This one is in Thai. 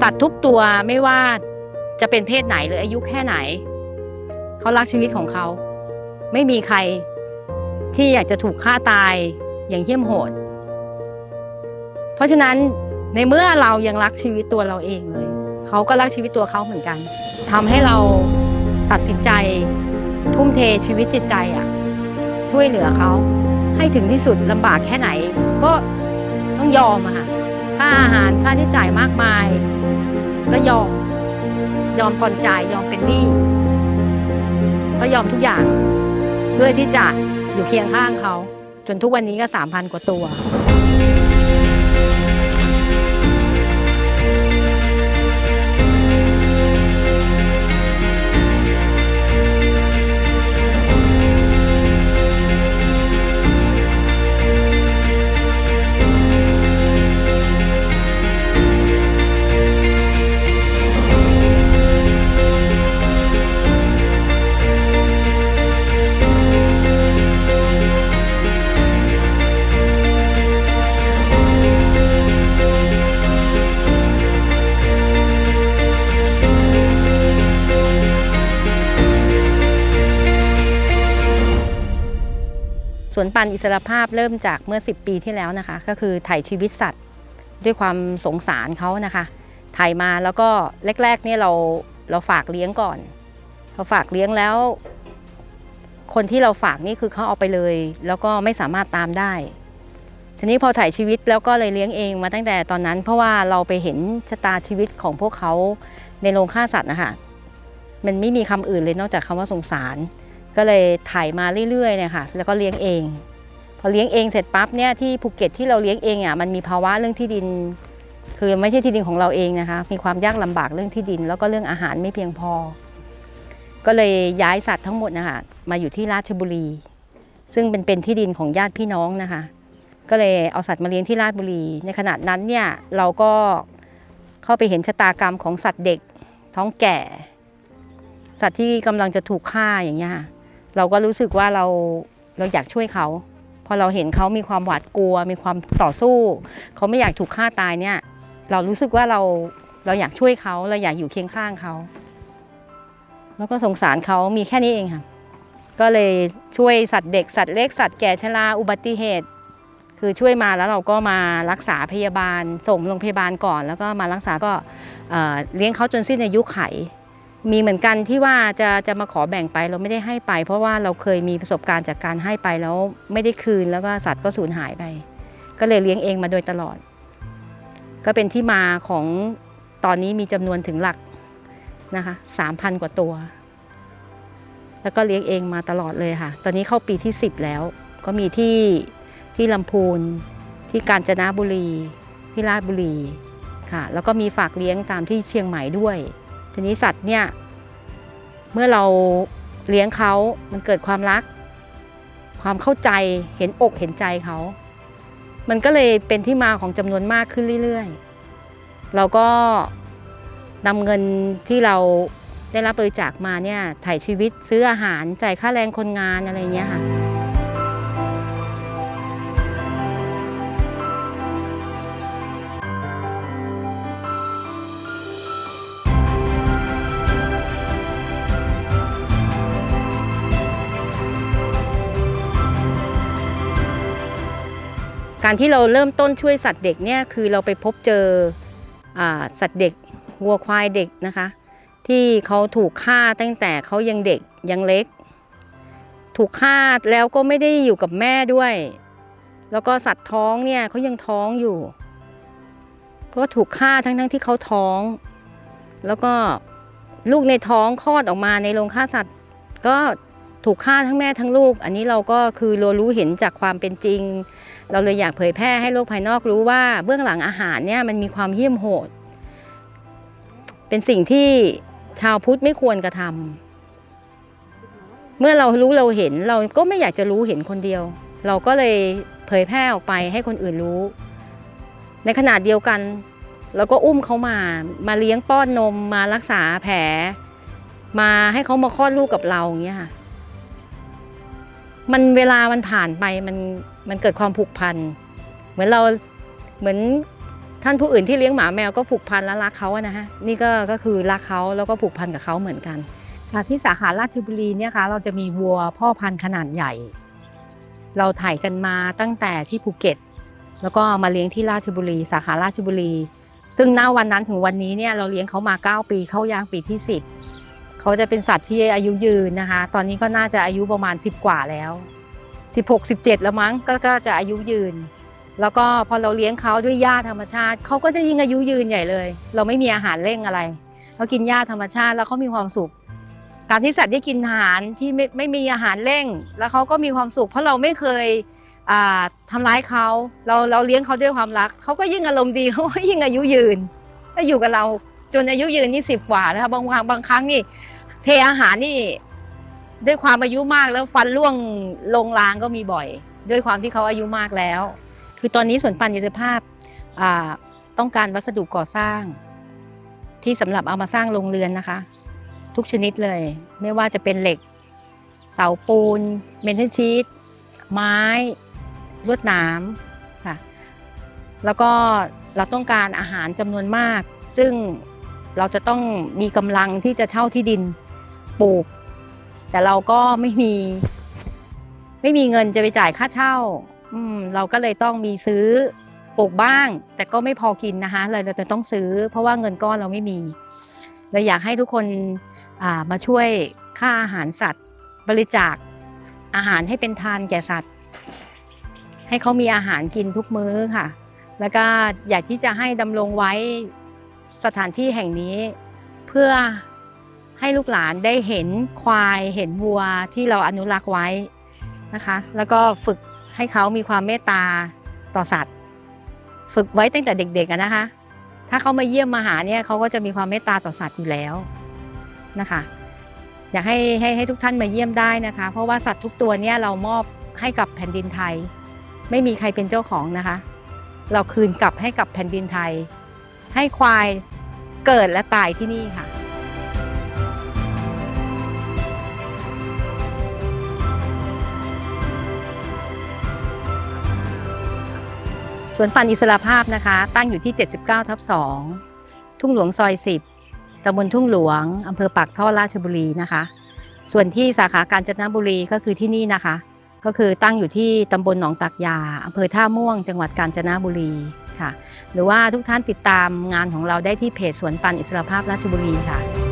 สัตว์ทุกตัวไม่ว่าจะเป็นเพศไหนหรืออายุแค่ไหน เขารักชีวิตของเขา ไม่มีใครที่อยากจะถูกฆ่าตายอย่างเหี้ยมโหด เพราะฉะนั้นในเมื่อเรายังรักชีวิตตัวเราเองเลย เขาก็รักชีวิตตัวเขาเหมือนกันทำให้เราตัดสินใจ ทุ่มเทชีวิตจิตใจอะ ช่วยเหลือเขาให้ถึงที่สุดลำบากแค่ไหนก็ต้องยอมอะค่ะ ค่าอาหารค่าที่จ่ายมากมาย ก็ยอม ยอมผ่อนจ่ายยอมเป็นหนี้ก็ยอมทุกอย่าง เพื่อที่จะอยู่เคียงข้างเขา จนทุกวันนี้ก็สามพันกว่าตัว สวนปันอิสรภาพเริ่มจากเมื่อ 10 ปีที่แล้วนะคะ ก็คือถ่ายชีวิตสัตว์ ด้วยความสงสารเขานะคะ ถ่ายมาแล้วก็แรกๆเนี่ยเราเราฝากเลี้ยงก่อนพอฝากเลี้ยงแล้ว คนที่เราฝากนี่คือเขาเอาไปเลย แล้วก็ไม่สามารถตามได้ ทีนี้พอถ่ายชีวิตแล้วก็เลยเลี้ยงเองมาตั้งแต่ตอนนั้น เพราะว่าเราไปเห็นชะตาชีวิตของพวกเขาในโรงฆ่าสัตว์นะคะมันไม่มีคำอื่นเลยนอกจากคำว่าสงสาร ก็เลยถ่ายมาเรื่อยๆเนี่ยค่ะแล้วก็เลี้ยงเอง พอเลี้ยงเองเสร็จปั๊บเนี่ยที่ภูเก็ตที่เราเลี้ยงเองอะมันมีภาวะเรื่องที่ดิน คือไม่ใช่ที่ดินของเราเองนะคะมีความยากลำบากเรื่องที่ดิน แล้วก็เรื่องอาหารไม่เพียงพอ ก็เลยย้ายสัตว์ทั้งหมดนะคะมาอยู่ที่ราชบุรี ซึ่งเป็นเป็นที่ดินของญาติพี่น้องนะคะ ก็เลยเอาสัตว์มาเลี้ยงที่ราชบุรี ในขณะนั้นเนี่ยเราก็เข้าไปเห็นชะตากรรมของสัตว์เด็กท้องแก่ สัตว์ที่กำลังจะถูกฆ่าอย่างเงี้ยค่ะ เราก็รู้สึกว่าเราเราอยากช่วยเขาพอเราเห็นเขามีความหวาดกลัว มีความต่อสู้ เขาไม่อยากถูกฆ่าตายเนี่ย เรารู้สึกว่าเราเราอยากช่วยเขาเราอยากอยู่เคียงข้างเขา แล้วก็สงสารเขามีแค่นี้เองค่ะ ก็เลยช่วยสัตว์เด็กสัตว์เล็กสัตว์แก่ชราอุบัติเหตุ คือช่วยมาแล้วเราก็มารักษาพยาบาล ส่งโรงพยาบาลก่อน แล้วก็มารักษาก็เอ่อเลี้ยงเขาจนสิ้นอายุไข มีเหมือนกันที่ว่าจะจะมาขอแบ่งไปเราไม่ได้ให้ไป เพราะว่าเราเคยมีประสบการณ์จากการให้ไปแล้วไม่ได้คืนแล้วก็สัตว์ก็สูญหายไป ก็เลยเลี้ยงเองมาโดยตลอด ก็เป็นที่มาของตอนนี้มีจำนวนถึงหลักนะคะสามพันกว่าตัว แล้วก็เลี้ยงเองมาตลอดเลยค่ะ ตอนนี้เข้าปีที่ 10 แล้ว ก็มีที่ที่ลำพูน ที่กาญจนบุรี ที่ราชบุรีค่ะ แล้วก็มีฝากเลี้ยงตามที่เชียงใหม่ด้วย ทีนี้สัตว์เนี่ยเมื่อเราเลี้ยงเขามันเกิดความรัก ความเข้าใจเห็นอกเห็นใจเขา มันก็เลยเป็นที่มาของจำนวนมากขึ้นเรื่อยๆ เราก็นำเงินที่เราได้รับบริจาคมาเนี่ยถ่ายชีวิตซื้ออาหารจ่ายค่าแรงคนงานอะไรเงี้ยค่ะ การที่เราเริ่มต้นช่วยสัตว์เด็กเนี่ยคือเราไปพบเจออสัตว์เด็กวัวควายเด็กนะคะ ที่เขาถูกฆ่าตั้งแต่เขายังเด็กยังเล็ก ถูกฆ่าแล้วก็ไม่ได้อยู่กับแม่ด้วย แล้วก็สัตว์ท้องเนี่ยเขายังท้องอยู่ ก็ถูกฆ่าทั้งทั้งที่เขาท้อง แล้วก็ลูกในท้องคลอดออกมาในโรงฆ่าสัตว์ ก็ ถูกฆ่าทั้งแม่ทั้งลูก อันนี้เราก็คือเรารู้เห็นจากความเป็นจริง เราเลยอยากเผยแพร่ให้โลกภายนอกรู้ว่าเบื้องหลังอาหารเนี่ยมันมีความเหี้ยมโหด เป็นสิ่งที่ชาวพุทธไม่ควรกระทำเมื่อเรารู้เราเห็นเราก็ไม่อยากจะรู้เห็นคนเดียว เราก็เลยเผยแพร่ออกไปให้คนอื่นรู้ ในขนาดเดียวกันเราก็อุ้มเขามา มาเลี้ยงป้อนนมมารักษาแผล มาให้เขามาคลอดลูกกับเราอย่างเงี้ยค่ะ มันเวลามันผ่านไปมันมันเกิดความผูกพัน เหมือนเราเหมือนท่านผู้อื่นที่เลี้ยงหมาแมวก็ผูกพันและรักเขาอะนะฮะนี่ก็ก็คือรักเขาแล้วก็ผูกพันกับเขาเหมือนกันค่ะที่สาขาราชบุรีเนี่ยค่ะเราจะมีวัวพ่อพันธุ์ขนาดใหญ่ เราถ่ายกันมาตั้งแต่ที่ภูเก็ต แล้วก็มาเลี้ยงที่ราชบุรี สาขาราชบุรี ซึ่งณวันนั้นถึงวันนี้เนี่ยเราเลี้ยงเขามา 9 ปีเข้าย่างปีที่ 10 เขาจะเป็นสัตว์ที่อายุยืนนะคะ ตอนนี้ก็น่าจะอายุประมาณ 10 กว่าแล้ว 16 17 แล้วมั้งก็ก็จะอายุยืน แล้วก็พอเราเลี้ยงเขาด้วยหญ้าธรรมชาติเขาก็จะยิ่งอายุยืนใหญ่เลย เราไม่มีอาหารเร่งอะไรเขากินหญ้าธรรมชาติแล้วเขามีความสุข การที่สัตว์ได้กินอาหารที่ไม่ไม่มีอาหารเร่ง แล้วเขาก็มีความสุข เพราะเราไม่เคยอ่าทำร้ายเขาเราเราเลี้ยงเขาด้วยความรักเขาก็ยิ่งอารมณ์ดีเขาก็ยิ่งอายุยืนถ้าอยู่กับเราจนอายุยืนนี่สิบกว่านะคะบางครั้งบางครั้งนี่ เทอาหารนี่ด้วยความอายุมากแล้วฟันร่วงลงรางก็มีบ่อย ด้วยความที่เขาอายุมากแล้ว คือตอนนี้สวนปันยศภาพต้องการวัสดุก่อสร้าง ที่สำหรับเอามาสร้างโรงเรือนนะคะ ทุกชนิดเลย ไม่ว่าจะเป็นเหล็ก เสาปูน เมนเทนชีตไม้ลวดหนามค่ะแล้วก็เราต้องการอาหารจำนวนมาก ซึ่งเราจะต้องมีกำลังที่จะเช่าที่ดิน ปลูก แต่เราก็ไม่มี ไม่มีเงินจะไปจ่ายค่าเช่า อืม เราก็เลยต้องมีซื้อปลูกบ้าง แต่ก็ไม่พอกินนะคะเลยเราจะต้องซื้อ เพราะว่าเงินก้อนเราไม่มีเลยอยากให้ทุกคนอ่ามาช่วยค่าอาหารสัตว์ บริจาคอาหารให้เป็นทานแก่สัตว์ ให้เขามีอาหารกินทุกมื้อค่ะ แล้วก็อยากที่จะให้ดำรงไว้สถานที่แห่งนี้เพื่อ ให้ลูกหลานได้เห็นควายเห็นวัวที่เราอนุรักษ์ไว้นะคะ แล้วก็ฝึกให้เขามีความเมตตาต่อสัตว์ ฝึกไว้ตั้งแต่เด็กๆนะคะ ถ้าเขามาเยี่ยมมาหาเนี่ยเขาก็จะมีความเมตตาต่อสัตว์อยู่แล้วนะคะ อยากให้ให้ให้ทุกท่านมาเยี่ยมได้นะคะ เพราะว่าสัตว์ทุกตัวเนี่ยเรามอบให้กับแผ่นดินไทย ไม่มีใครเป็นเจ้าของนะคะ เราคืนกลับให้กับแผ่นดินไทย ให้ควายเกิดและตายที่นี่ค่ะ สวนปันอิสระภาพนะคะ ตั้งอยู่ที่ 79 ทับ 2 ทุ่งหลวงซอย 10ตำบลทุ่งหลวงอำเภอปากท่อราชบุรีนะคะ ส่วนที่สาขากาญจนบุรีก็คือที่นี่นะคะ ก็คือตั้งอยู่ที่ตำบลหนองตักยาอำเภอท่าม่วง จังหวัดกาญจนบุรีค่ะ หรือว่าทุกท่านติดตามงานของเราได้ที่เพจสวนปันอิสระภาพราชบุรีค่ะ